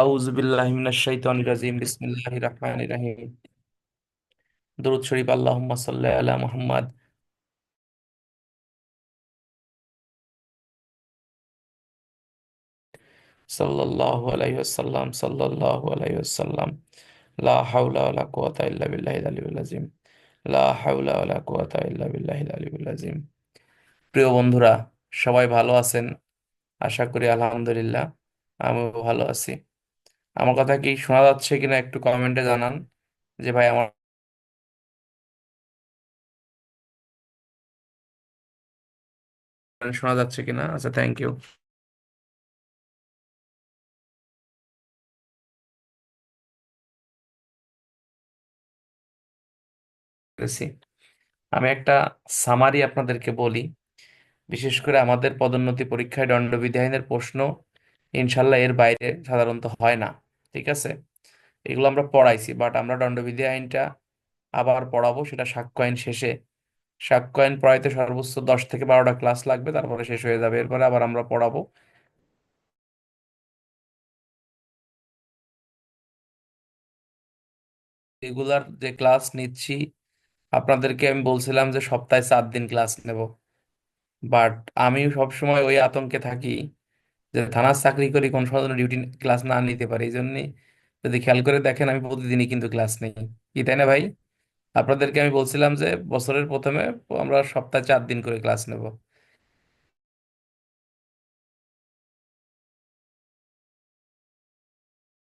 আউযু বিল্লাহি মিনাশ শাইতানির রাজিম, বিসমিল্লাহির রহমানির রহিম। দরুদ শরীফ, আল্লাহুম্মা সাল্লি আলা মুহাম্মাদ। সাল্লাল্লাহু আলাইহি ওয়াসাল্লাম, সাল্লাল্লাহু আলাইহি ওয়াসাল্লাম। লা হাওলা ওয়ালা কুওয়াতা ইল্লা বিল্লাহিল আলিয়্যিল আযীম। লা হাওলা ওয়ালা কুওয়াতা ইল্লা বিল্লাহিল আলিয়্যিল আযীম। প্রিয় বন্ধুরা, সবাই ভালো আছেন? আশা করি আলহামদুলিল্লাহ, আমিও ভালো আছি। আমার কথা কি শোনা যাচ্ছে কিনা একটু কমেন্টে জানান যে, ভাই, আমার শোনা যাচ্ছে কিনা? আচ্ছা থ্যাংক ইউ আমি একটা সামারি আপনাদেরকে বলি। বিশেষ করে আমাদের পদোন্নতি পরীক্ষায় দণ্ডবিধি আইনের প্রশ্ন ইনশাল্লাহ এর বাইরে সাধারণত হয় না, ঠিক আছে? এগুলো আমরা পড়াইছি বাট আমরা দণ্ডবিধি আইনটা আবার পড়াবো, সেটা সাক্ষ্য আইন শেষে। সাক্ষ্য আইন পড়াইতে সর্বোচ্চ দশ থেকে বারোটা ক্লাস লাগবে, তারপরে শেষ হয়ে যাবে, এরপরে আবার আমরা পড়াবো। রেগুলার যে ক্লাস নিচ্ছি, আপনাদেরকে আমি বলছিলাম যে সপ্তাহে চার দিন ক্লাস নেব বাট আমি সবসময় ওই আতঙ্কে থাকি। যে থানার চাকরি করি কোন সময় ডিউটি ক্লাস না নিতে পারি এই জন্যই যদি খেয়াল করে দেখেন আমি প্রতিদিনই কিন্তু ক্লাস নেই। কি তাই না ভাই? আপনাদেরকে আমি বলছিলাম যে বছরের প্রথমে আমরা সপ্তাহে চার দিন করে ক্লাস নেব।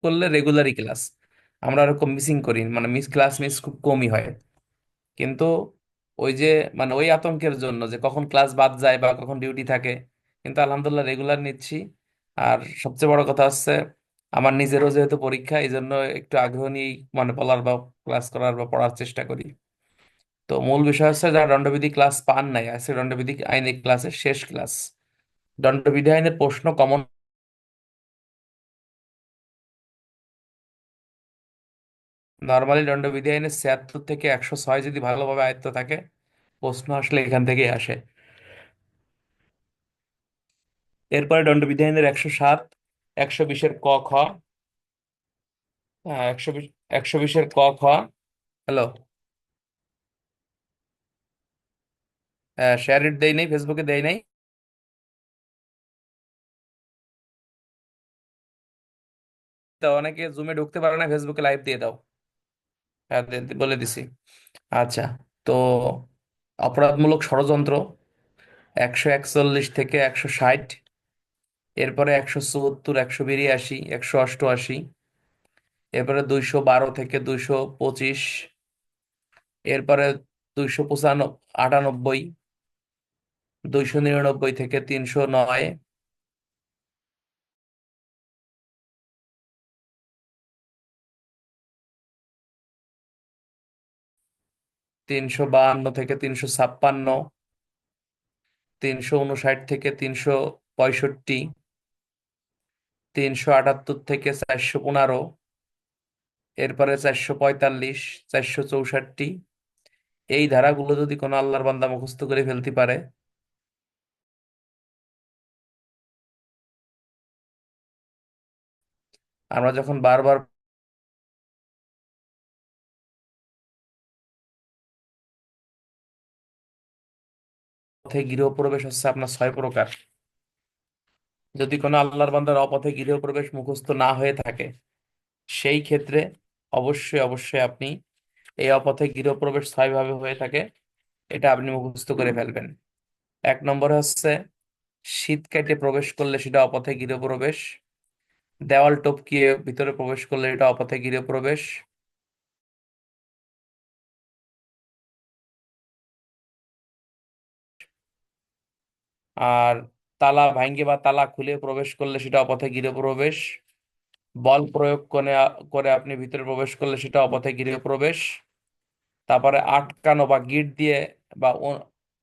করলে রেগুলারই ক্লাস আমরা এরকম মিসিং করি মানে মিস ক্লাস মিস খুব কমই হয়। কিন্তু ওই যে মানে ওই আতঙ্কের জন্য যে কখন ক্লাস বাদ যায় বা কখন ডিউটি থাকে কিন্তু আলহামদুলিল্লাহ রেগুলার নিচ্ছি। আর সবচেয়ে বড় কথা হচ্ছে, আমার নিজেরও যেহেতু পরীক্ষা এই জন্য একটু আগ্রহ নিয়ে মানে বলার বা ক্লাস করার বা পড়ার চেষ্টা করি। তো মূল বিষয় হচ্ছে যারা দণ্ডবিধি ক্লাস পান নাই, আজকে দণ্ডবিধি আইনের ক্লাসের শেষ ক্লাস দণ্ডবিধি আইনের প্রশ্ন কমন নর্মালি দণ্ডবিধি আইনের ছিয়াত্তর থেকে একশো ছয় যদি ভালোভাবে আয়ত্ত থাকে, প্রশ্ন আসলে এখান থেকেই আসে। এরপরে দণ্ডবিধি আইনের একশো সাত, একশো বিশের ক, খ। হ্যাঁ একশো বিশ, একশো বিশের ক, খ। হ্যালো। হ্যাঁ শেয়ার ইট দেয় নাই ফেসবুকে দেয় নাই। তো অনেকে জুমে ঢুকতে পারে না ফেসবুকে লাইভ দিয়ে দাও। হ্যাঁ বলে দিছি। আচ্ছা তো অপরাধমূলক ষড়যন্ত্র, একশো একচল্লিশ থেকে একশো ষাট এরপরে একশো চুয়াত্তর, একশো বিরাশি, একশো অষ্টআশি, এরপরে দুইশো বারো থেকে দুইশো পঁচিশ, এরপরে দুইশো পঁচানব্বই আটানব্বই দুইশো নিরানব্বই থেকে তিনশো নয়। তিনশো বাহান্ন থেকে তিনশো ছাপ্পান্ন, তিনশো উনষাট থেকে তিনশো পঁয়ষট্টি তিনশো আটাত্তর থেকে চারশো পনেরো, এরপরে চারশো পঁয়তাল্লিশ, চারশো চৌষট্টি, এই ধারাগুলো যদি কোনো আল্লাহর বান্দা মুখস্থ করে ফেলতে পারে। আমরা যখন বারবার গৃহপ্রবেশ হচ্ছে, আপনার ছয় প্রকার। যদি কোনো আল্লাহর বান্দার অপথে গৃহপ্রবেশ মুখস্থ না হয়ে থাকে সেই ক্ষেত্রে অবশ্যই অবশ্যই আপনি এই অপথে গৃহপ্রবেশ ছয় ভাবে হয়ে থাকে এটা আপনি মুখস্থ করে ফেলবেন। এক নম্বর হচ্ছে শীত কেটে প্রবেশ করলে সেটা অপথে গৃহপ্রবেশ দেওয়াল টপকিয়ে ভিতরে প্রবেশ করলে এটা অপথে গৃহপ্রবেশ আর তালা ভাঙ্গে বা তালা খুলে প্রবেশ করলে সেটা অপথে গৃহপ্রবেশ বল প্রয়োগ করে করে আপনি ভিতরে প্রবেশ করলে সেটা অপথে গৃহপ্রবেশ তারপরে আটকানো বা গিট দিয়ে বা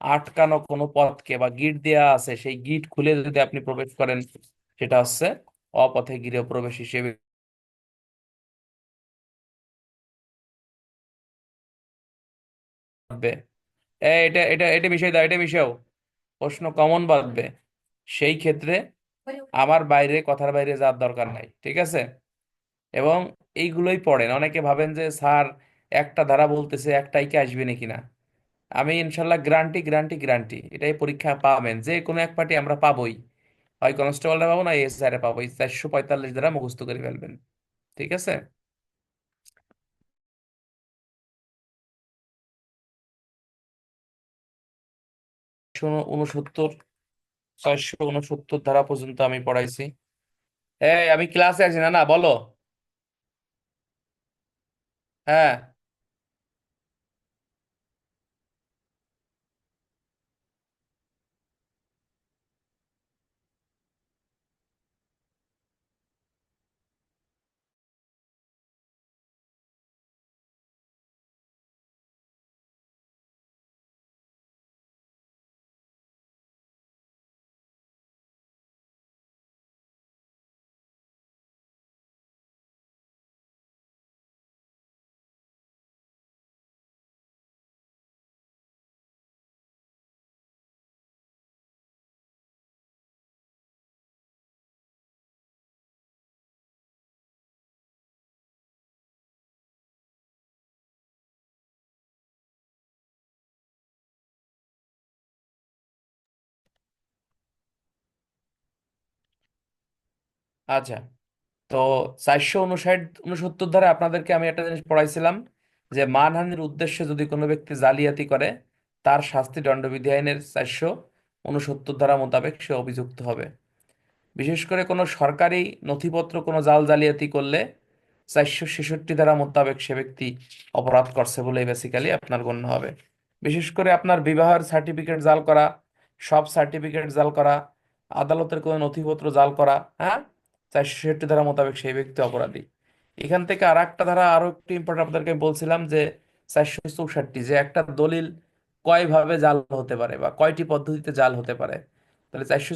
আটকানো কোনো পথকে বা গিট দেওয়া আছে, সেই গিট খুলে যদি আপনি প্রবেশ করেন, সেটা হচ্ছে অপথে গৃহপ্রবেশ হিসেবে। এটা এটা এটা মিশিয়ে দাও, এটা মিশাও। প্রশ্ন কমন বাঁধবে। সেই ক্ষেত্রে আমার বাইরে, কথার বাইরে যাওয়ার দরকার নাই, ঠিক আছে? এবং এইগুলোই পড়েন। অনেকে ভাবেন যে, স্যার, একটা ধারা বলতেছে, একটাই কি আসবে নাকি না? আমি ইনশাল্লাহ গ্যারান্টি গ্রান্টি গ্যারান্টি এটাই পরীক্ষা পাবেন। যে কোনো এক পার্টি আমরা পাবোই। হয় কনস্টেবলরা পাবো না এসআরে পাবো। এই চারশো পঁয়তাল্লিশ দ্বারা মুখস্থ করে ফেলবেন, ঠিক আছে? উনসত্তর ছয়শো উনসত্তর ধারা পর্যন্ত আমি পড়াইছি। এই আমি ক্লাসে আছি না না বলো। হ্যাঁ। আচ্ছা। তো চারশো উনষাট উনসত্তর ধারে আপনাদেরকে আমি একটা জিনিস পড়াইছিলাম যে মানহানির উদ্দেশ্যে যদি কোনো ব্যক্তি জালিয়াতি করে, তার শাস্তি দণ্ডবিধি আইনের চারশো উনসত্তর ধারা মোতাবেক সে অভিযুক্ত হবে। বিশেষ করে কোনো সরকারি নথিপত্র, কোনো জাল জালিয়াতি করলে চারশো ছেষট্টি ধারা মোতাবেক সে ব্যক্তি অপরাধ করছে বলে বেসিক্যালি আপনার গণ্য হবে। বিশেষ করে আপনার বিবাহের সার্টিফিকেট জাল করা, সব সার্টিফিকেট জাল করা, আদালতের কোনো নথিপত্র জাল করা হ্যাঁ? চারশো ছেষট্টি ধারা মোতাবেক সেই ব্যক্তি অপরাধী। এখান থেকে আর একটা ধারা আরও একটু ইম্পর্টেন্ট আপনাদেরকে বলছিলাম যে চারশো চৌষট্টি, যে একটা দলিল কয়ভাবে জাল হতে পারে বা কয়টি পদ্ধতিতে জাল হতে পারে। তাহলে চারশো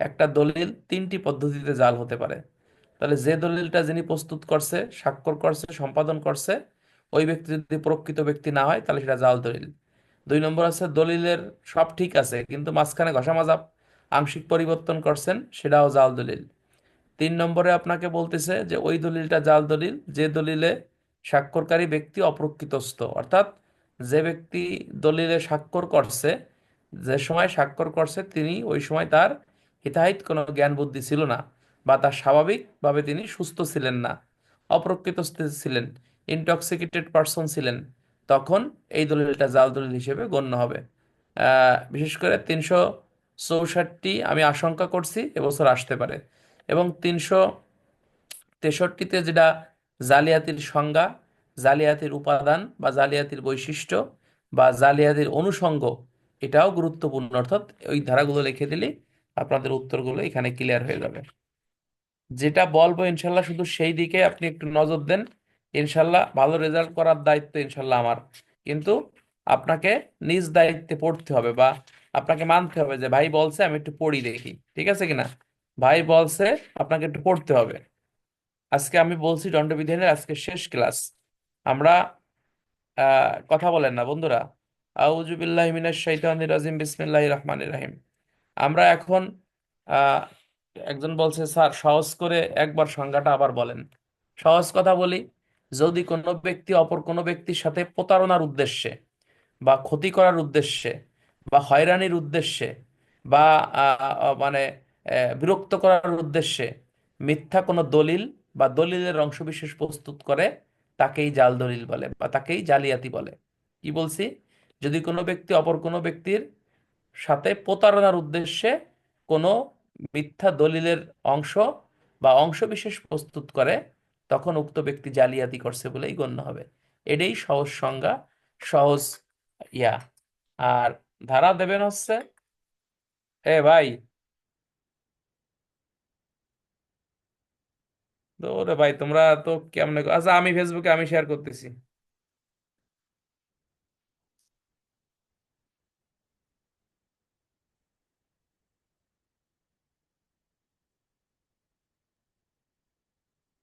একটা দলিল তিনটি পদ্ধতিতে জাল হতে পারে। তাহলে যে দলিলটা যিনি প্রস্তুত করছে, স্বাক্ষর করছে, সম্পাদন করছে, ওই ব্যক্তি যদি প্রকৃত ব্যক্তি না হয়, তাহলে সেটা জাল দলিল। দুই নম্বর আছে, দলিলের সব ঠিক আছে, কিন্তু মাঝখানে ঘষা মাজা আংশিক পরিবর্তন করছেন, সেটাও জাল দলিল। তিন নম্বরে আপনাকে বলতেছে যে, ওই দলিলটা জাল দলিল, যে দলিলে স্বাক্ষরকারী ব্যক্তি অপ্রকৃতস্থ। অর্থাৎ যে ব্যক্তি দলিলে স্বাক্ষর করছে, যে সময় স্বাক্ষর করছে, তিনি ওই সময় তার হিতাহিত কোনো জ্ঞান বুদ্ধি ছিল না বা তার স্বাভাবিকভাবে তিনি সুস্থ ছিলেন না, অপ্রকৃতস্থ ছিলেন ইনটক্সিকেটেড পারসন ছিলেন, তখন এই দলিলটা জাল দলিল হিসেবে গণ্য হবে। বিশেষ করে তিনশো চৌষট্টি আমি আশঙ্কা করছি এবছর আসতে পারে। এবং তিনশো তেষট্টিতে যেটা জালিয়াতির সংজ্ঞা, জালিয়াতির উপাদান বা জালিয়াতির বৈশিষ্ট্য বা জালিয়াতির অনুষঙ্গ, এটাও গুরুত্বপূর্ণ। অর্থাৎ ওই ধারাগুলো লিখে দিলে আপনাদের উত্তরগুলো এখানে ক্লিয়ার হয়ে যাবে। যেটা বলব ইনশাল্লাহ শুধু সেই দিকে আপনি একটু নজর দেন। ইনশাল্লাহ ভালো রেজাল্ট করার দায়িত্ব ইনশাল্লাহ আমার। কিন্তু আপনাকে নিজ দায়িত্বে পড়তে হবে বা আপনাকে মানতে হবে যে ভাই বলছে, আমি একটু পড়ি দেখি, ঠিক আছে কিনা? ভাই বলছে, আপনাকে একটু পড়তে হবে। আজকে আমি বলছি দণ্ডবিধানের আজকে শেষ ক্লাস। আমরা কথা বলেন না, বন্ধুরা। আউযু বিল্লাহি মিনাশ শাইতানির রাজিম, বিসমিল্লাহির রহমানির রহিম। আমরা এখন একজন বলছে, স্যার, সহজ করে একবার সংজ্ঞাটা আবার বলেন। সহজ কথা বলি, যদি কোনো ব্যক্তি অপর কোনো ব্যক্তির সাথে প্রতারণার উদ্দেশ্যে বা ক্ষতি করার উদ্দেশ্যে বা হয়রানির উদ্দেশ্যে বা মানে বিরক্ত করার উদ্দেশ্যে মিথ্যা কোনো দলিল বা দলিলের অংশবিশেষ প্রস্তুত করে তাকেই জাল দলিল বলে বা তাকেই জালিয়াতি বলে। কি বলছি? যদি কোনো ব্যক্তি অপর কোনো ব্যক্তির সাথে প্রতারণার উদ্দেশ্যে কোনো মিথ্যা দলিলের অংশ বা অংশবিশেষ প্রস্তুত করে, তখন উক্ত ব্যক্তি জালিয়াতি করছে বলেই গণ্য হবে। এটাই সহজ সংজ্ঞা, সহজ ইয়া। আর ধারা দেবেন হচ্ছে? এ ভাই। তো ওরে ভাই, তোমরা তো কেমনে আচ্ছা আমি ফেসবুকে আমি শেয়ার করতেছি।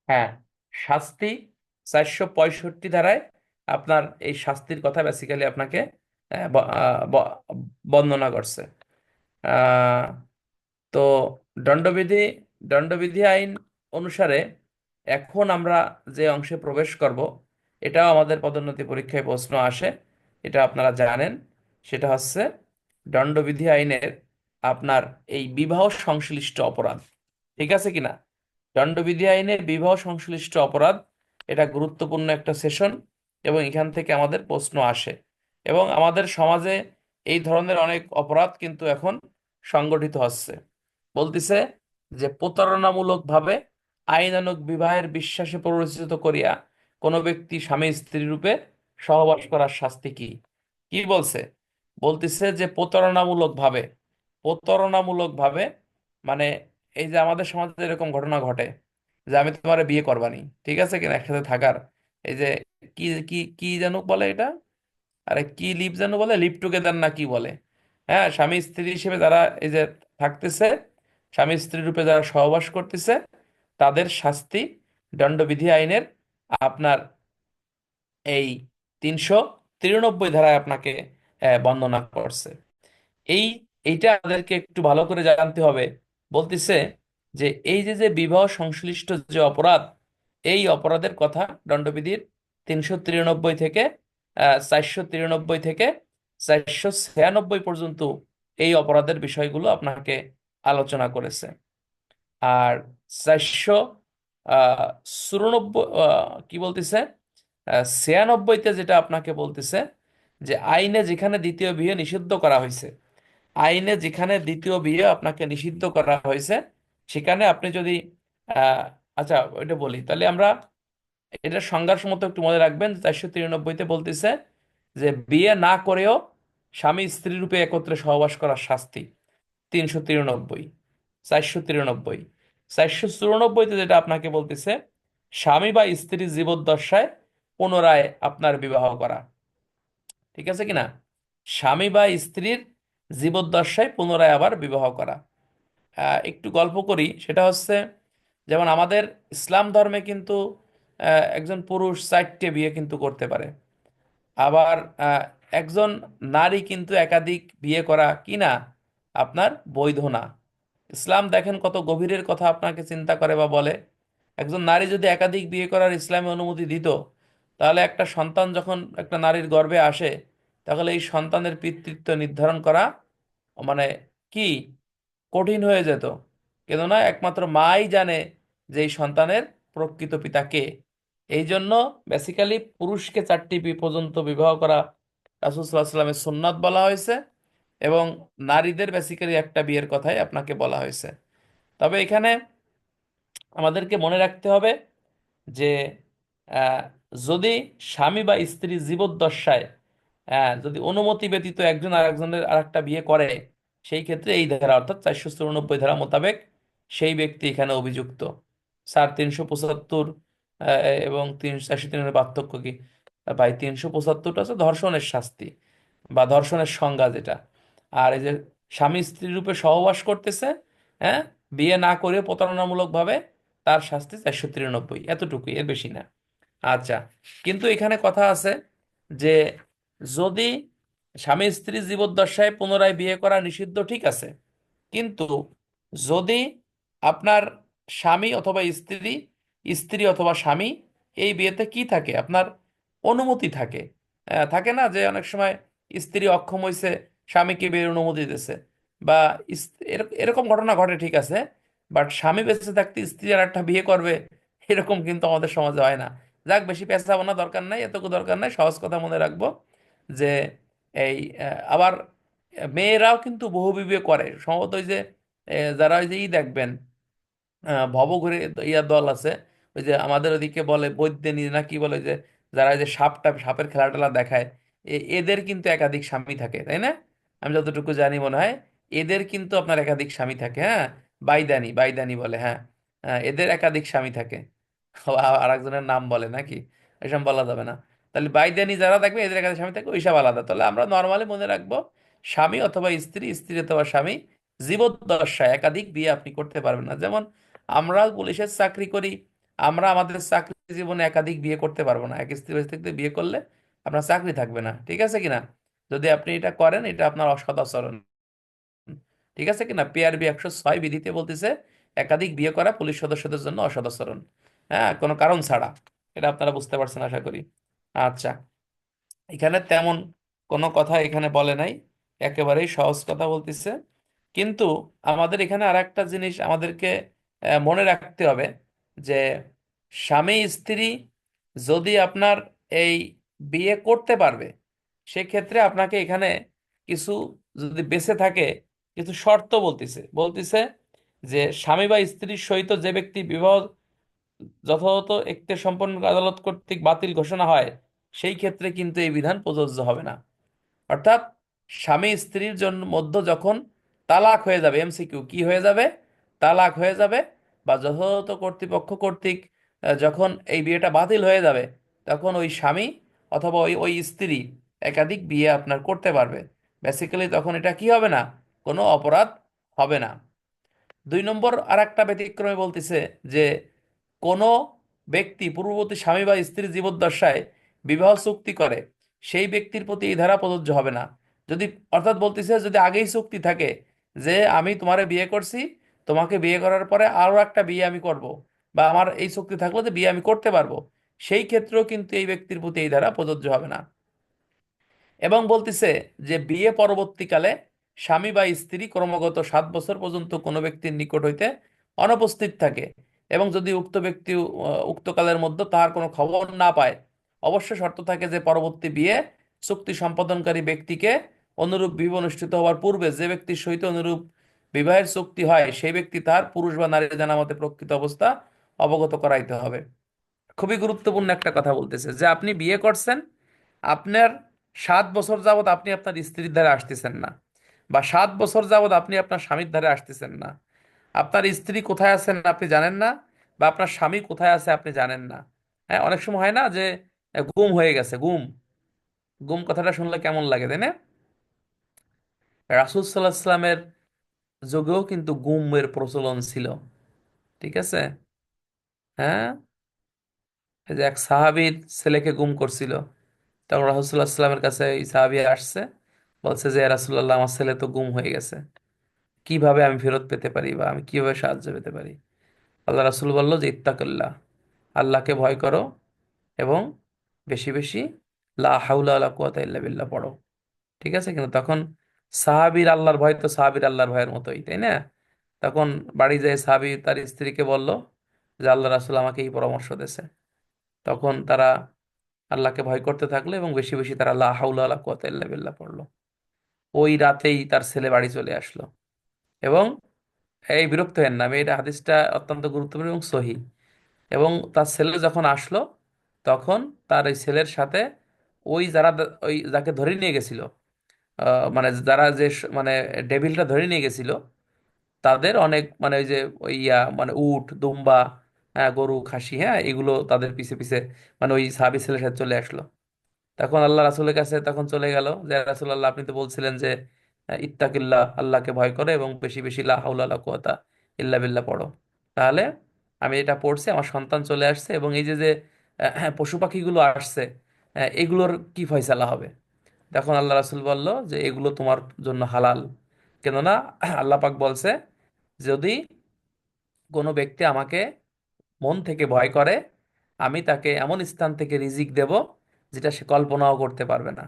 হ্যাঁ শাস্তি চারশো পঁয়ষট্টি ধারায় আপনার এই শাস্তির কথা বেসিক্যালি আপনাকে বর্ণনা করছে। তো দণ্ডবিধি দণ্ডবিধি আইন অনুসারে এখন আমরা যে অংশে প্রবেশ করব, এটাও আমাদের পদোন্নতি পরীক্ষায় প্রশ্ন আসে, এটা আপনারা জানেন। সেটা হচ্ছে দণ্ডবিধি আইনের আপনার এই বিবাহ সংশ্লিষ্ট অপরাধ, ঠিক আছে কিনা দণ্ডবিধি আইনের বিবাহ সংশ্লিষ্ট অপরাধ, এটা গুরুত্বপূর্ণ একটা সেশন এবং এখান থেকে আমাদের প্রশ্ন আসে। এবং আমাদের সমাজে এই ধরনের অনেক অপরাধ কিন্তু এখন সংগঠিত হচ্ছে। বলতিছে যে প্রতারণামূলক ভাবে আইনানুগ বিবাহের বিশ্বাসে প্ররোচিত করিয়া কোনো ব্যক্তি স্বামী স্ত্রী রূপে সহবাস করার শাস্তি কি? কি বলছে? বলতিছে যে প্রতারণামূলক ভাবে প্রতারণামূলক ভাবে মানে এই যে, আমাদের সমাজে এরকম ঘটনা ঘটে যে, আমি তোমার বিয়ে করবানি, ঠিক আছে কিনা? একসাথে থাকার। এই যে, কি কি কি যেন বলে এটা? আরে কি লিভ যেন বলে? লিভ টুগেদার না কি বলে? হ্যাঁ স্বামী স্ত্রী হিসেবে যারা এই যে থাকতেছে, স্বামী স্ত্রী রূপে যারা সহবাস করতেছে, তাদের শাস্তি দণ্ডবিধি আইনের আপনার এই তিনশো তিরানব্বই ধারায় আপনাকে বর্ণনা করছে। এই, এইটা আমাদেরকে একটু ভালো করে জানতে হবে। বলতেছে যে এই যে যে বিবাহ সংশ্লিষ্ট যে অপরাধ, এই অপরাধের কথা দণ্ডবিধির তিনশো তিরানব্বই থেকে চারশো তিরানব্বই থেকে চারশো ছিয়ানব্বই পর্যন্ত এই অপরাধের বিষয়গুলো আপনাকে আলোচনা করেছে। আর চারশো চুরানব্বই কি বলতেছে? ছিয়ানব্বইতে যেটা আপনাকে বলতেছে যে আইনে যেখানে দ্বিতীয় বিয়ে নিষিদ্ধ করা হয়েছে, আইনে যেখানে দ্বিতীয় বিয়ে আপনাকে নিষিদ্ধ করা হয়েছে, সেখানে আপনি যদি আচ্ছা ওইটা বলি। তাহলে আমরা এটা সংজ্ঞার সময় একটু মনে রাখবেন, চারশো তিরানব্বইতে বলতেছে যে বিয়ে না করেও স্বামী স্ত্রী রূপে একত্রে সহবাস করার শাস্তি, তিনশো তিরানব্বই, চারশো তিরানব্বই। চারশো চুরানব্বইতে যেটা আপনাকে বলতেছে, স্বামী বা স্ত্রী জীবদ্দশায় পুনরায় আপনার বিবাহ করা। ঠিক আছে কিনা? স্বামী বা স্ত্রীর জীবদ্দশায় পুনরায় আবার বিবাহ করা। একটু গল্প করি, সেটা হচ্ছে যেমন আমাদের ইসলাম ধর্মে কিন্তু একজন পুরুষ চারটে বিয়ে কিন্তু করতে পারে। আবার একজন নারী কিন্তু একাধিক বিয়ে করা কি না আপনার বৈধ না। ইসলাম দেখেন কত গভীরের কথা আপনাকে চিন্তা করে বা বলে। একজন নারী যদি একাধিক বিয়ে করার ইসলামে অনুমতি দিত, তাহলে একটা সন্তান যখন একটা নারীর গর্ভে আসে, তাহলে এই সন্তানের পিতৃত্ব নির্ধারণ করা মানে কি? কঠিন হয়ে যেত। কেননা একমাত্র মাই জানে যে এই সন্তানের প্রকৃত পিতা কে। এই জন্য বেসিক্যালি পুরুষকে চারটি পর্যন্ত বিবাহ করা রাসূল সাল্লামের সুন্নাত বলা হয়েছে এবং নারীদের বেসিক্যালি একটা বিয়ের কথাই আপনাকে বলা হয়েছে। তবে এখানে আমাদেরকে মনে রাখতে হবে যে যদি স্বামী বা স্ত্রী জীবদ্দশায় আহ, যদি অনুমতি ব্যতীত একজন আর আরেকজনের আরেকটা বিয়ে করে সেই ক্ষেত্রে এই ধারা অর্থাৎ চারশো চুরানব্বই ধারা মোতাবেক সেই ব্যক্তি এখানে অভিযুক্ত। স্যার তিনশো পঁচাত্তর এবং তিন চারশো তিনের পার্থক্য কি? ভাই, তিনশো পঁচাত্তরটা হচ্ছে ধর্ষণের শাস্তি বা ধর্ষণের সংজ্ঞা যেটা। আর এই যে স্বামী স্ত্রী রূপে সহবাস করতেছে হ্যাঁ? বিয়ে না করে প্রতারণামূলকভাবে তার শাস্তি চারশো তিরানব্বই, এতটুকুই, এর বেশি না। আচ্ছা কিন্তু এখানে কথা আছে যে যদি স্বামী স্ত্রী জীবদ্দশায় পুনরায় বিয়ে করা নিষিদ্ধ, ঠিক আছে। কিন্তু যদি আপনার স্বামী অথবা স্ত্রী স্ত্রী অথবা স্বামী, এই বিয়েতে কি থাকে? আপনার অনুমতি থাকে। থাকে না যে অনেক সময় স্ত্রী অক্ষম হয়েছে স্বামীকে বিয়ের অনুমতি দিতেছে বা এরকম ঘটনা ঘটে ঠিক আছে, বাট স্বামী বেঁচে থাকতে স্ত্রী আর একটা বিয়ে করবে, এরকম কিন্তু আমাদের সমাজে হয় না। যাক, বেশি পেঁচাবো না দরকার নাই, এতটুকু দরকার নাই, সহজ কথা মনে রাখব যে এই আবার মেয়েরাও কিন্তু বহুবিবাহ করে। সম্ভবত ওই যে যারা ওই যে ই দেখবেন ভবঘুরে ইয়া দল আছে ওই যে আমাদের ওদিকে বলে বৈদ্যিনী না কি বলে যে যারা যে সাপটা সাপের খেলা টেলা দেখায় এদের কিন্তু একাধিক স্বামী থাকে তাই না? আমি যতটুকু জানি মনে হয় এদের কিন্তু আপনার একাধিক স্বামী থাকে হ্যাঁ? বাইদানি বাইদানি বলে হ্যাঁ? আহ, এদের একাধিক স্বামী থাকে। আর একজনের নাম বলে নাকি? এসব বলা যাবে না। তাহলে বাইদানি যারা থাকবে এদের একাধিক স্বামী থাকবে ওইসব আলাদা। তাহলে আমরা নর্মালি মনে রাখব স্বামী অথবা স্ত্রী স্ত্রী অথবা স্বামী জীবদ্দশায় একাধিক বিয়ে আপনি করতে পারবেন না। যেমন আমরা পুলিশের চাকরি করি আমরা আমাদের চাকরি জীবনে একাধিক বিয়ে করতে পারব না। এক স্ত্রী বেঁচে বিয়ে করলে আপনার চাকরি থাকবে না, ঠিক আছে কিনা? যদি আপনি এটা করেন, এটা আপনার অসদাচরণ ঠিক আছে কিনা? পিআরবি একশো ছয় বিধিতে বলতেছে, একাধিক বিয়ে করা পুলিশ সদস্যদের জন্য অসদাচরণ হ্যাঁ কোনো কারণ ছাড়া। এটা আপনারা বুঝতে পারছেন, আশা করি। আচ্ছা এখানে তেমন কোনো কথা এখানে বলে নাই। একেবারেই সহজ কথা বলতেছে। কিন্তু আমাদের এখানে আর একটা জিনিস আমাদেরকে মনে রাখতে হবে। যে স্বামী স্ত্রী যদি আপনার এই বিয়ে করতে পারবে, সেক্ষেত্রে আপনাকে এখানে কিছু যদি বেঁচে থাকে, কিছু শর্ত বলতেছে। বলতেছে যে স্বামী বা স্ত্রীর সহিত যে ব্যক্তি বিবাহ যথাযথ একটি সম্পন্ন আদালত কর্তৃক বাতিল ঘোষণা হয়, সেই ক্ষেত্রে কিন্তু এই বিধান প্রযোজ্য হবে না। অর্থাৎ স্বামী স্ত্রীর জন্য মধ্যে যখন তালাক হয়ে যাবে এমসিকিউ কি হয়ে যাবে? তালাক হয়ে যাবে বা যথাযথ কর্তৃপক্ষ কর্তৃক যখন এই বিয়েটা বাতিল হয়ে যাবে, তখন ওই স্বামী অথবা ওই ওই স্ত্রী একাধিক বিয়ে আপনার করতে পারবে। বেসিক্যালি তখন এটা কি হবে না? কোনো অপরাধ হবে না। দুই নম্বর আর একটা ব্যতিক্রমে বলতেছে যে, কোনো ব্যক্তি পূর্ববর্তী স্বামী বা স্ত্রীর জীবদ্দশায় বিবাহ চুক্তি করে, সেই ব্যক্তির প্রতি এই ধারা প্রযোজ্য হবে না। যদি, অর্থাৎ বলতেছে যদি আগেই চুক্তি থাকে যে, আমি তোমারে বিয়ে করছি তোমাকে বিয়ে করার পরে আরও একটা বিয়ে আমি করব বা আমার এই চুক্তি থাকল যে বিয়ে আমি করতে পারব, সেই ক্ষেত্রেও কিন্তু এই ব্যক্তির প্রতি এই ধারা প্রযোজ্য হবে না। এবং বলতেছে যে বিয়ে পরবর্তীকালে স্বামী বা স্ত্রী ক্রমাগত সাত বছর পর্যন্ত কোনো ব্যক্তির নিকট হইতে অনুপস্থিত থাকে এবং যদি উক্ত ব্যক্তি উক্তকালের মধ্যে তাহার কোনো খবর না পায়, অবশ্য শর্ত থাকে যে পরবর্তী বিয়ে চুক্তি সম্পাদনকারী ব্যক্তিকে অনুরূপ বিবাহ অনুষ্ঠিত হওয়ার পূর্বে যে ব্যক্তির সহিত অনুরূপ বিবাহের চুক্তি হয়, সেই ব্যক্তি তার পুরুষ বা নারী জানামতে প্রকৃত অবস্থা অবগত করাইতে হবে। খুবই গুরুত্বপূর্ণ একটা কথা বলতেছে যে, আপনি বিয়ে করছেন, আপনার সাত বছর যাবৎ আপনি আপনার স্ত্রীর ধারে আসতেছেন না বা সাত বছর যাবৎ আপনি আপনার স্বামীর ধারে আসতেছেন না। আপনার স্ত্রী কোথায় আছেন আপনি জানেন না বা আপনার স্বামী কোথায় আছে আপনি জানেন না। হ্যাঁ অনেক সময় হয় না যে গুম হয়ে গেছে গুম গুম কথাটা শুনলে কেমন লাগে, তাই না? রাসূল সাল্লাহ যুগেও কিন্তু গুমের প্রচলন ছিল। ঠিক আছে? হ্যাঁ? এই যে এক সাহাবীর ছেলেকে গুম করছিল। তখন রাসূলুল্লাহ সাল্লামের কাছে এই সাহাবী আসছে, বলছে যে রাসূলুল্লাহ, আমার ছেলে তো গুম হয়ে গেছে। কীভাবে আমি ফেরত পেতে পারি বা আমি কীভাবে সাহায্য পেতে পারি? আল্লাহ রাসুল বলল যে, ইত্তাকুল্লাহ, আল্লাহকে ভয় করো এবং বেশি বেশি লা হাউলা কুওয়াতা ইল্লা বিল্লাহ পড়ো। ঠিক আছে? কিন্তু তখন সাহাবীর আল্লাহর ভয় তো সাহাবীর আল্লাহর ভয়ের মতোই, তাই না? তখন বাড়ি যেয়ে সাহাবী তার স্ত্রীকে বলল যে, আল্লাহ রাসূল আমাকে এই পরামর্শ দিয়েছে। তখন তারা আল্লাহকে ভয় করতে থাকল এবং বেশি বেশি তারা লা হাউলা ওয়ালা কুওয়াতা ইল্লা বিল্লাহ পড়ল। ওই রাতেই তার ছেলে বাড়ি চলে আসলো এবং এই বিরক্ত হেন না এটা হাদিসটা অত্যন্ত গুরুত্বপূর্ণ এবং সহি। এবং তার ছেলে যখন আসলো, তখন তার ওই ছেলের সাথে ওই যারা, ওই যাকে ধরে নিয়ে গেছিল মানে যারা যে মানে ডেভিলটা ধরে নিয়ে গেছিল তাদের অনেক মানে ওই যে ওই ইয়া মানে উট দুম্বা হ্যাঁ, গরু খাসি হ্যাঁ এগুলো তাদের পিছে পিছে মানে ওই সাহাবী ছেলের সাথে চলে আসলো। তখন আল্লাহ রাসূলের কাছে তখন চলে গেল যে রাসুল আল্লাহ আপনি তো বলছিলেন যে আহ, ইত্তাকিল্লাহ আল্লাহকে ভয় করে এবং বেশি বেশি লা ওয়ালা কুওয়াতা ইল্লা বিল্লাহ পড়ো। তাহলে আমি এটা পড়ছি আমার সন্তান চলে আসছে এবং এই যে যে পশু পাখিগুলো আসছে এগুলোর কি ফয়সালা হবে? তখন আল্লাহ রাসুল বলল যে, এগুলো তোমার জন্য হালাল। কেননা আল্লাহ পাক বলছে, যদি কোনো ব্যক্তি আমাকে মন থেকে ভয় করে, আমি তাকে এমন স্থান থেকে রিজিক দেব যেটা সে কল্পনাও করতে পারবে না।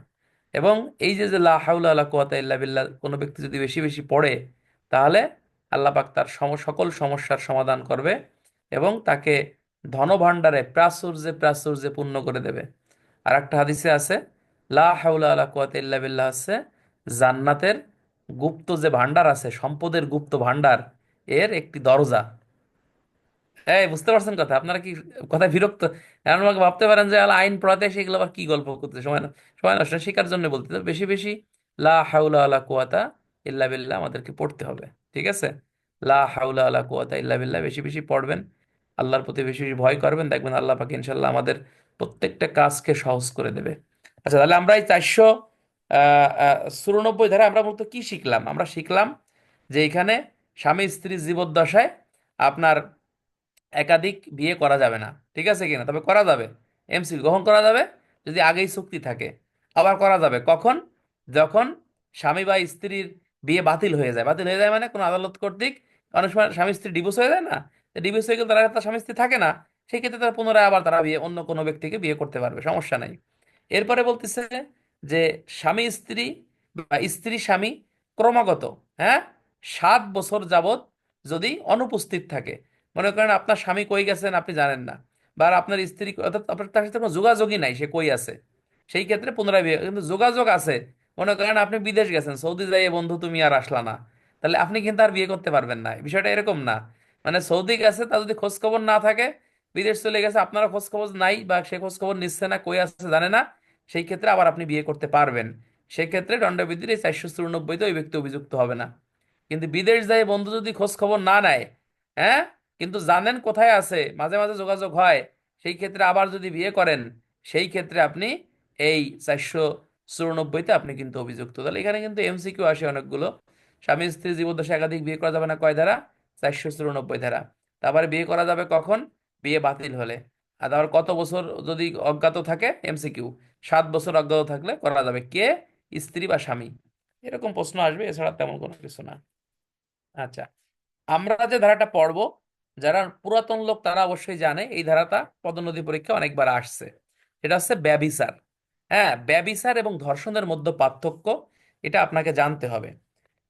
এবং এই যে যে, লা হাওলা ওয়ালা কুওয়াতা ইল্লা বিল্লাহ, কোনো ব্যক্তি যদি বেশি বেশি পড়ে, তাহলে আল্লাহ পাক তার সম, সকল সমস্যার সমাধান করবে এবং তাকে ধনভাণ্ডারে প্রাচুর্যে প্রাচুর্যে পূর্ণ করে দেবে। আর একটা হাদিসে আছে লা হাওলা ওয়ালা কুওয়াতা ইল্লা বিল্লাহ আছে জান্নাতের গুপ্ত যে ভাণ্ডার আছে, সম্পদের গুপ্ত ভাণ্ডার, এর একটি দরজা। এই, বুঝতে পারছেন কথা? আপনারা কি কথা বিরক্ত? আমাকে ভাবতে পারেন যে আলা আইন পড়াতে এসে এগুলো আবার কি গল্প করতে? সময় সময় নষ্ট শেখার জন্য বলতে বেশি বেশি লা হাউলা আলা কুয়াতা ইল্লা বিল্লাহ আমাদেরকে পড়তে হবে, ঠিক আছে? লা হাউলা আলা কুয়াতা ইল্লা বিল্লাহ, বেশি বেশি পড়বেন। আল্লাহর প্রতি বেশি বেশি ভয় করবেন। দেখবেন আল্লাহ পাক ইনশাল্লাহ আমাদের প্রত্যেকটা কাজকে সহজ করে দেবে। আচ্ছা তাহলে আমরা এই চারশো চুরানব্বই ধারা আমরা মূলত কি শিখলাম? আমরা শিখলাম যে এখানে স্বামী স্ত্রী জীবদ্দশায় আপনার একাধিক বিয়ে করা যাবে না। ঠিক আছে কিনা? তবে করা যাবে। এমসিল গ্রহণ করা যাবে। যদি আগেই চুক্তি থাকে। আবার করা যাবে। কখন? যখন স্বামী বা স্ত্রীর বিয়ে বাতিল হয়ে যায়। বাতিল হয়ে যায় মানে কোনো আদালত কর্তৃক অনেক সময় স্বামী স্ত্রী ডিভোর্স হয়ে যায় না? ডিভোর্স হয়ে গেলে তারা তার স্বামী স্ত্রী থাকে না। সেই ক্ষেত্রে তারা পুনরায় আবার তারা বিয়ে, অন্য কোনো ব্যক্তিকে বিয়ে করতে পারবে। সমস্যা নাই। এরপরে বলতেছে যে স্বামী স্ত্রী বা স্ত্রী স্বামী ক্রমাগত হ্যাঁ? সাত বছর যাবত যদি অনুপস্থিত থাকে। মনে করেন আপনার স্বামী কই গেছেন আপনি জানেন না বা আপনার স্ত্রী অর্থাৎ আপনার তার সাথে কোনো যোগাযোগই নাই, সে কই আছে? সেই ক্ষেত্রে পুনরায় বিয়ে, কিন্তু যোগাযোগ আছে। মনে করেন আপনি বিদেশ গেছেন, সৌদি যাইয়ে বন্ধু তুমি আর আসলা না। তাহলে আপনি কিন্তু আর বিয়ে করতে পারবেন না বিষয়টা এরকম না। মানে সৌদি গেছে, তার যদি খোঁজ খবর না থাকে, বিদেশ চলে গেছে আপনারা খোঁজ খবর নাই বা সে খোঁজ খবর নিচ্ছে না, কই আছে জানে না। সেই ক্ষেত্রে আবার আপনি বিয়ে করতে পারবেন। সেক্ষেত্রে দণ্ডবিধির এই চারশো চুরানব্বইতে ওই ব্যক্তি অভিযুক্ত হবে না। কিন্তু বিদেশ যায় বন্ধু যদি খোঁজ খবর না নেয় হ্যাঁ? কিন্তু জানেন কোথায় আছে, মাঝে মাঝে যোগাযোগ হয়, সেই ক্ষেত্রে আবার যদি বিয়ে করেন, সেই ক্ষেত্রে আপনি এই চারশো চুরানব্বইতে আপনি কিন্তু অভিযুক্ত। তাহলে এখানে কিন্তু এমসিকিউ আসে অনেকগুলো। স্বামী, স্ত্রী, জীবদ্দশায় একাধিক বিয়ে করা যাবে না কয় ধারা? চারশো চুরানব্বই ধারা। তারপরে বিয়ে করা যাবে কখন? বিয়ে বাতিল হলে। আর তারপর কত বছর যদি অজ্ঞাত থাকে? এমসিকিউ। সাত বছর অজ্ঞাত থাকলে করা যাবে কে? স্ত্রী বা স্বামী। এরকম প্রশ্ন আসবে, এছাড়া তেমন কোনো কিছু না। আচ্ছা আমরা যে ধারাটা পড়ব, যারা পুরাতন লোক তারা অবশ্যই জানে, এই ধারাটা পদোন্নতি পরীক্ষা অনেকবার আসছে। এটা হচ্ছে ব্যভিচার হ্যাঁ ব্যভিচার এবং ধর্ষণের মধ্যে পার্থক্য, এটা আপনাকে জানতে হবে।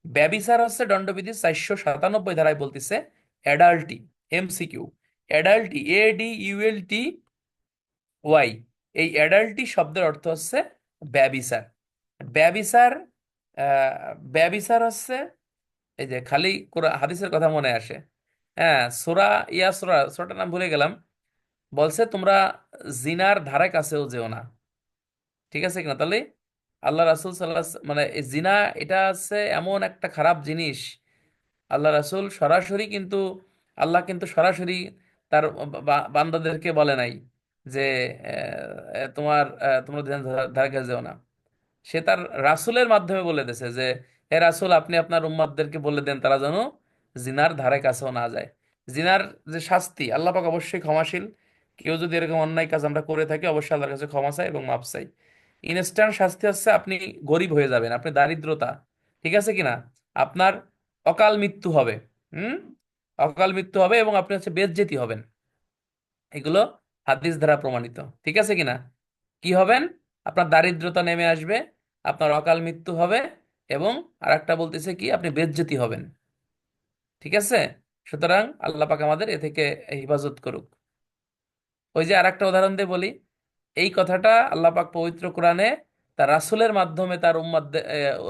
ব্যভিচার হচ্ছে দণ্ডবিধি চারশো সাতানব্বই ধারায় বলতেছে adultery MCQ. Adultery A D U L T Y. এই অ্যাডাল্টি শব্দের অর্থ হচ্ছে ব্যভিচার আহ, ব্যভিচার হচ্ছে এই যে খালি হাদিসের কথা মনে আসে। হ্যাঁ সূরা ইয়া সূরা সূরাটার নাম ভুলে গেলাম। বলছে তোমরা জিনার ধারে কাছেও যেও না। ঠিক আছে কিনা? তাহলে আল্লাহ রাসুল আলাইহি- মানে জিনা এটা হচ্ছে এমন একটা খারাপ জিনিস। আল্লাহ রাসূল সরাসরি কিন্তু আল্লাহ কিন্তু সরাসরি তার বান্দাদেরকে বলে নাই। যে তোমার আহ, তোমরা ধারে কাছে যেও না। সে তার রাসূলের মাধ্যমে বলে দিয়েছে যে হে রাসূল আপনি আপনার উম্মাদদেরকে বলে দেন তারা যেন জিনার ধারে কাছেও না যায়। জিনার যে শাস্তি আল্লাহ পাক অবশ্যই ক্ষমাশীল। কেউ যদি এরকম অন্যায় কাজ আমরা করে থাকি অবশ্যই আল্লাহর কাছে ক্ষমা চাই এবং মাপ চাই। ইনস্ট্যান্ট শাস্তি হচ্ছে আপনি গরিব হয়ে যাবেন আপনি দারিদ্রতা ঠিক আছে কিনা? আপনার অকাল মৃত্যু হবে হুম? অকাল মৃত্যু হবে এবং আপনি হচ্ছে বেজ্জেতি হবেন। এগুলো হাদিস দ্বারা প্রমাণিত। ঠিক আছে কিনা? কি হবেন? আপনার দারিদ্রতা নেমে আসবে, আপনার অকাল মৃত্যু হবে এবং আর একটা বলতেছে কি, আপনি বেজ্জতি হবেন। ঠিক আছে? সুতরাং আল্লাহ পাক আমাদের এ থেকে হেফাজত করুক। ওই যে আরেকটা উদাহরণ দিয়ে বলি, এই কথাটা আল্লাহ পাক পবিত্র কোরআনে তার রাসূলের মাধ্যমে তার উম্মাদ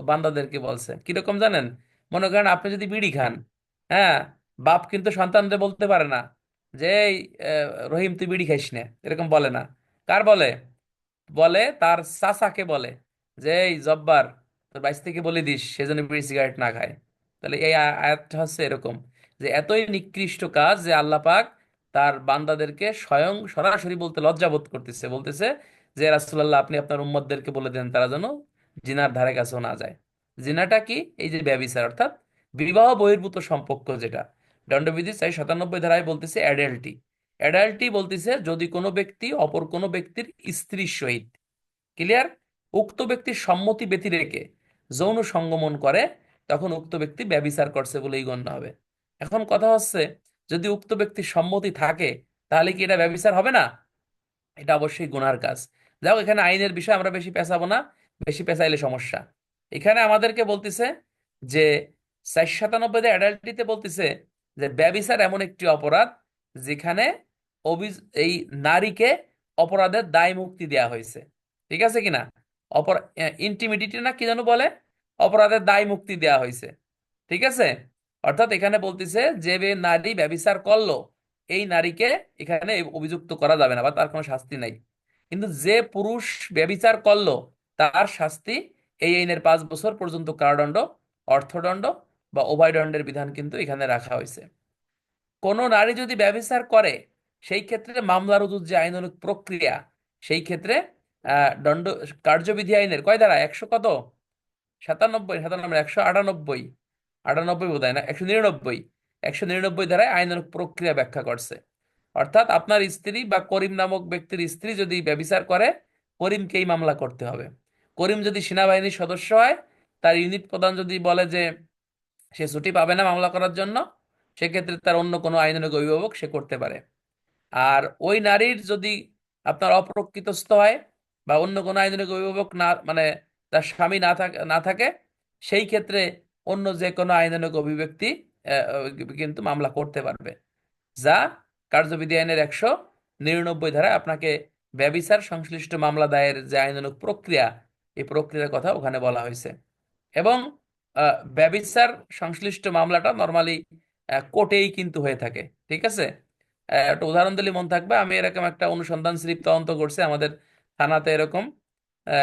বান্দাদেরকে বলছে। কীরকম জানেন? মনে করেন আপনি যদি বিড়ি খান হ্যাঁ বাপ কিন্তু সন্তানদের বলতে পারে না। যে রহিম, তুই বিড়ি খাইস না? এরকম বলে না। কার বলে? বলে তার চাচাকে বলে যে, এই জব্বার, তোর বাইশ থেকে বলে দিস সেজন্য বিড়ি সিগারেট না খায়। তাহলে এই আয়াতটা হচ্ছে এরকম যে, এতই নিকৃষ্ট কাজ যে, আল্লাহ পাক তার বান্দাদেরকে স্বয়ং সরাসরি বলতে লজ্জা বোধ করতেছে। বলতেছে যে, রাসূলুল্লাহ, আপনি আপনার উম্মতদেরকে বলে দেন, তারা যেন জিনার ধারে কাছেও না যায়। জিনাটা কি? এই যে ব্যভিচার অর্থাৎ বিবাহ বহির্ভূত সম্পর্ক যেটা। দণ্ডবিধি চাই সাতানব্বই ধারায় বলতেছে অ্যাডাল্টি অ্যাডাল্টি বলতেছে যদি কোনো ব্যক্তি, অপর কোনো ব্যক্তির স্ত্রীর সহিত ক্লিয়ার উক্ত ব্যক্তির সম্মতি ব্যতি রেখে যৌন সঙ্গমন করে, তখন উক্ত ব্যক্তি ব্যভিচার করছে বলেই গণ্য হবে। এখন কথা হচ্ছে, যদি উক্ত ব্যক্তির সম্মতি থাকে, তাহলে কি এটা ব্যভিচার হবে না? এটা অবশ্যই গুনার কাজ। যাও, এখানে আইনের বিষয় আমরা বেশি পেঁচাবো না, বেশি পেঁচাইলে সমস্যা। এখানে আমাদেরকে বলতেছে যে, চারশো সাতানব্বই অ্যাডাল্টিতে বলতেছে যে ব্যভিচার এমন একটি অপরাধ যেখানে এই নারীকে অপরাধের দায় মুক্তি দেওয়া হয়েছে। ঠিক আছে কিনা? অপর ইন্টিমিডিটি না কি যেন বলে? অপরাধের দায় মুক্তি দেওয়া হয়েছে। ঠিক আছে? অর্থাৎ এখানে বলতেছে যে নারী ব্যবিচার করল, এই নারীকে এখানে অভিযুক্ত করা যাবে না বা তার কোনো শাস্তি নাই। কিন্তু যে পুরুষ ব্যবিচার করল, তার শাস্তি এই আইনের পাঁচ বছর পর্যন্ত কারাদণ্ড, অর্থদণ্ড বা অভয়দণ্ডের বিধান কিন্তু এখানে রাখা হয়েছে। কোনো নারী যদি ব্যভিচার করে, সেই ক্ষেত্রে মামলা রুজুর যে আইনানুগ প্রক্রিয়া, সেই ক্ষেত্রে দণ্ড, কার্যবিধি আইনের, কয় ধারা একশো কত? সাতানব্বই সাতানব্বই, একশো আটানব্বই। আটানব্বই বোধ না, একশো নিরানব্বই। একশো নিরানব্বই ধারায় আইনানুগ প্রক্রিয়া ব্যাখ্যা করছে। অর্থাৎ আপনার স্ত্রী বা করিম নামক ব্যক্তির স্ত্রী যদি ব্যভিচার করে, করিমকেই মামলা করতে হবে। করিম যদি সেনাবাহিনীর সদস্য হয়, তার ইউনিট প্রধান যদি বলে যে সে ছুটি পাবে না মামলা করার জন্য, সেক্ষেত্রে তার অন্য কোনো আইনানুগ অভিভাবক সে করতে পারে। আর ওই নারীর যদি আপনার অপ্রকৃতস্থ হয় বা অন্য কোনো আইনানুগ অভিভাবক না মানে তার স্বামী না থাকে না থাকে, সেই ক্ষেত্রে অন্য যে কোনো আইনানুগ অভিব্যক্তি কিন্তু মামলা করতে পারবে। যা কার্যবিধি আইনের একশো নিরানব্বই ধারায় আপনাকে ব্যভিচার সংশ্লিষ্ট মামলা দায়ের যে আইনানুগ প্রক্রিয়া, এই প্রক্রিয়ার কথা ওখানে বলা হয়েছে। এবং ব্যভিচার সংশ্লিষ্ট মামলাটা নর্মালি কোর্টেই কিন্তু হয়ে থাকে, ঠিক আছে? একটা উদাহরণ দিলে মন থাকবে, আমি এরকম একটা অনুসন্ধান স্লিপ তদন্ত করছে, আমাদের থানাতে এরকম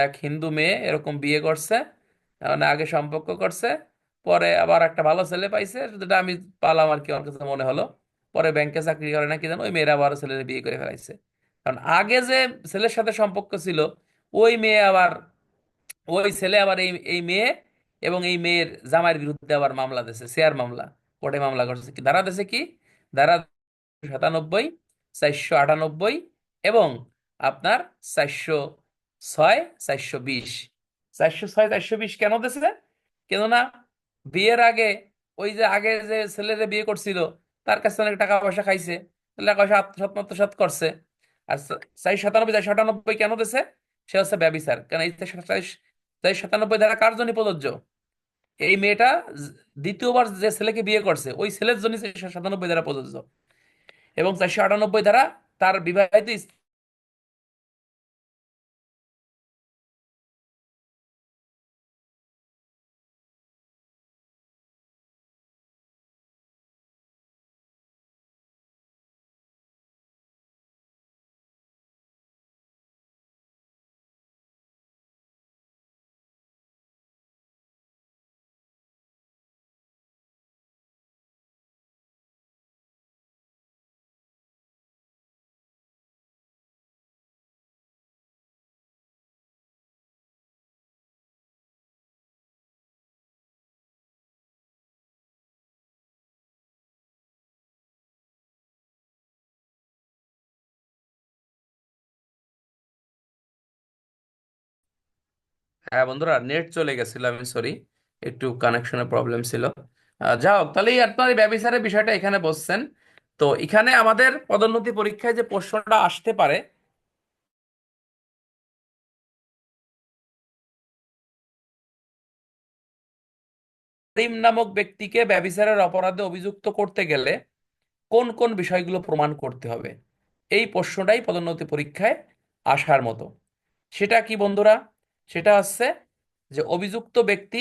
এক হিন্দু মেয়ে এরকম বিয়ে করছে মানে আগে সম্পর্ক করছে, পরে আবার একটা ভালো ছেলে পাইছে যেটা আমি পালাম আর কি, আমার কাছে মনে হলো, পরে ব্যাংকে চাকরি করে নাকি জানো, ওই মেয়েরা আবার ছেলের বিয়ে করে ফেলাইছে। কারণ আগে যে ছেলের সাথে সম্পর্ক ছিল, ওই মেয়ে আবার, ওই ছেলে আবার এই এই মেয়ে এবং এই মেয়ের জামাইয়ের বিরুদ্ধে আবার মামলা দিয়েছে, শেয়ার মামলা, কোর্টে মামলা করছে কি? ধারা দিয়েছে কি? ধারা সাতানব্বই, চারশো আটানব্বই এবং আপনার চারশো ছয়, চারশো বিশ। চারশো ছয়, চারশো বিশ কেন দিয়েছে? কেননা বিয়ের আগে, ওই যে আগে যে ছেলেরে বিয়ে করছিল, তার কাছে অনেক টাকা পয়সা খাইছে টাকা পয়সা আত্মসাৎ আত্মসাৎ করছে। আর চারশো সাতানব্বই, চারশো আটানব্বই কেন দিয়েছে? সে হচ্ছে ব্যবিচার। কারণ এই চারশো সাতানব্বই ধারা কার জন্য প্রযোজ্য? এই মেয়েটা দ্বিতীয়বার যে ছেলেকে বিয়ে করছে, ওই ছেলের জন্য সাতানব্বই ধারা প্রযোজ্য। এবং চারশো আটানব্বই ধারা তার বিবাহিত হ্যাঁ বন্ধুরা নেট চলে গেছিল, আমি সরি একটু কানেকশনের প্রবলেম ছিল। যা হোক, তাহলে আপনার এই ব্যবসায়ের বিষয়টা এখানে বসছেন। তো এখানে আমাদের পদোন্নতি পরীক্ষায় যে প্রশ্নটা আসতে পারে করিম নামক ব্যক্তিকে ব্যভিচারের অপরাধে অভিযুক্ত করতে গেলে কোন কোন বিষয়গুলো প্রমাণ করতে হবে? এই প্রশ্নটাই পদোন্নতি পরীক্ষায় আসার মতো। সেটা কি বন্ধুরা? সেটা হচ্ছে যে অভিযুক্ত ব্যক্তি